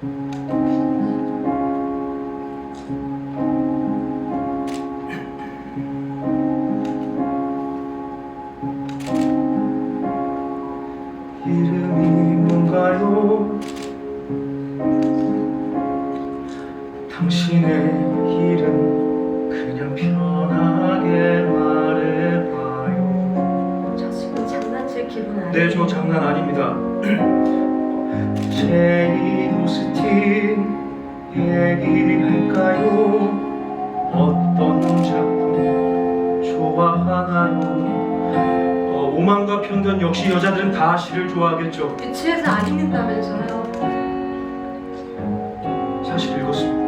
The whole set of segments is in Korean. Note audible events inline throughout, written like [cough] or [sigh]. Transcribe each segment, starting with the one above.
이름이 뭔가요? 당신의 이름 그냥 편하게 말해봐요 저 지금 장난칠 기분 아니에요? 네, 저 장난 아닙니다 [clears throat] 제인 오스틴 얘기할까요? 어떤 작품 좋아하나요? 어, 오만과 편견 역시 여자들은 다 시를 좋아하겠죠 유치해서 안 읽는다면서요? 사실 읽었습니다.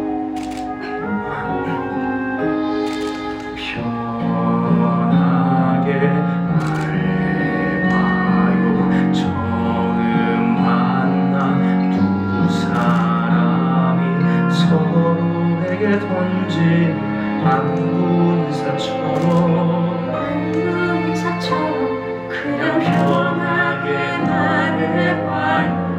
그냥 편하게 말해봐요.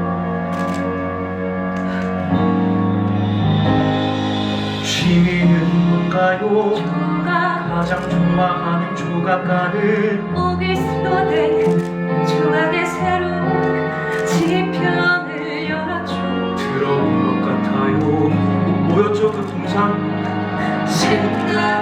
취미는 뭔가요? 조각 가장 좋아하는 조각가는 오길 수도된 조각의 새로운 지편을 열어줘 들어본 것 같아요 뭐였죠 그 동상? 생각